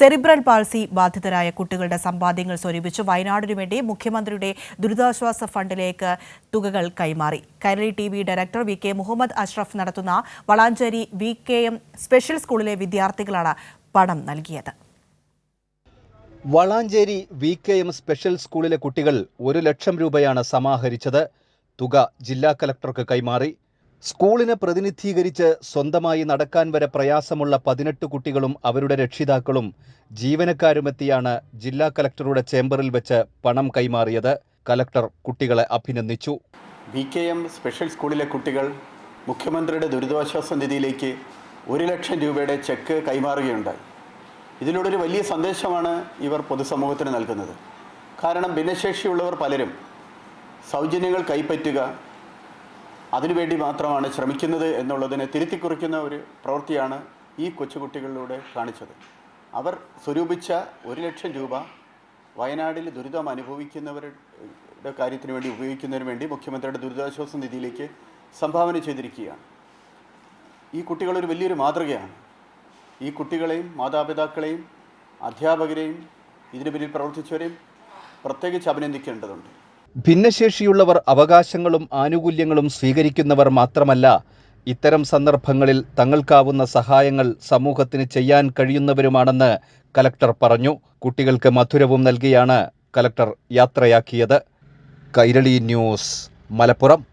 Cerebral palsy ബാധിതരായ കുട്ടികളുടെ സമ്പാദ്യങ്ങൾ സ്വരൂപിച്ച്. വയനാടിനു വേണ്ടി മുഖ്യമന്ത്രിയുടെ ദുരിതാശ്വാസ ഫണ്ടിലേക്ക് തുകകൾ കൈമാറി. Kairali T V director V K Muhammad Ashraf നടത്തുന്ന Valanchery V K M special സ്കൂളിലെ വിദ്യാർത്ഥികളാണ് പണം നൽകിയത്. Valanchery V K M special സ്കൂളിലെ കുട്ടികൾ ഒരു ലക്ഷം രൂപയാണ് സമാഹരിച്ചത്. തുക ജില്ലാ കലക്ടർക്ക് കൈമാറി. സ്കൂളിനെ പ്രതിനിധീകരിച്ച് സ്വന്തമായി നടക്കാൻ വരെ പ്രയാസമുള്ള പതിനെട്ട് കുട്ടികളും അവരുടെ രക്ഷിതാക്കളും ജീവനക്കാരുമെത്തിയാണ് ജില്ലാ കലക്ടറുടെ ചേംബറിൽ വെച്ച് പണം കൈമാറിയത്. കലക്ടർ കുട്ടികളെ അഭിനന്ദിച്ചു. വി കെ എം സ്പെഷ്യൽ സ്കൂളിലെ കുട്ടികൾ മുഖ്യമന്ത്രിയുടെ ദുരിതാശ്വാസ നിധിയിലേക്ക് ഒരു ലക്ഷം രൂപയുടെ ചെക്ക് കൈമാറുകയുണ്ടായി. ഇതിലൂടെ ഒരു വലിയ സന്ദേശമാണ് ഇവർ പൊതുസമൂഹത്തിന് നൽകുന്നത്. കാരണം ഭിന്നശേഷിയുള്ളവർ പലരും സൗജന്യങ്ങൾ കൈപ്പറ്റുക അതിനുവേണ്ടി മാത്രമാണ് ശ്രമിക്കുന്നത് എന്നുള്ളതിനെ തിരുത്തിക്കുറിക്കുന്ന ഒരു പ്രവൃത്തിയാണ് ഈ കൊച്ചുകുട്ടികളിലൂടെ കാണിച്ചത്. അവർ സ്വരൂപിച്ച ഒരു ലക്ഷം രൂപ വയനാടിൽ ദുരിതം അനുഭവിക്കുന്നവരുടെ കാര്യത്തിന് വേണ്ടി ഉപയോഗിക്കുന്നതിന് വേണ്ടി മുഖ്യമന്ത്രിയുടെ ദുരിതാശ്വാസ നിധിയിലേക്ക് സംഭാവന ചെയ്തിരിക്കുകയാണ്. ഈ കുട്ടികളൊരു വലിയൊരു മാതൃകയാണ്. ഈ കുട്ടികളെയും മാതാപിതാക്കളെയും അധ്യാപകരെയും ഇതിനു പിന്നിൽ പ്രവർത്തിച്ചവരെയും പ്രത്യേകിച്ച് അഭിനന്ദിക്കേണ്ടതുണ്ട്. ഭിന്നശേഷിയുള്ളവർ അവകാശങ്ങളും ആനുകൂല്യങ്ങളും സ്വീകരിക്കുന്നവർ മാത്രമല്ല ഇത്തരം സന്ദർഭങ്ങളിൽ തങ്ങൾക്കാവുന്ന സഹായങ്ങൾ സമൂഹത്തിന് ചെയ്യാൻ കഴിയുന്നവരുമാണെന്ന് കലക്ടർ പറഞ്ഞു. കുട്ടികൾക്ക് മധുരവും നൽകിയാണ് കലക്ടർ യാത്രയാക്കിയത്. കൈരളി ന്യൂസ് മലപ്പുറം.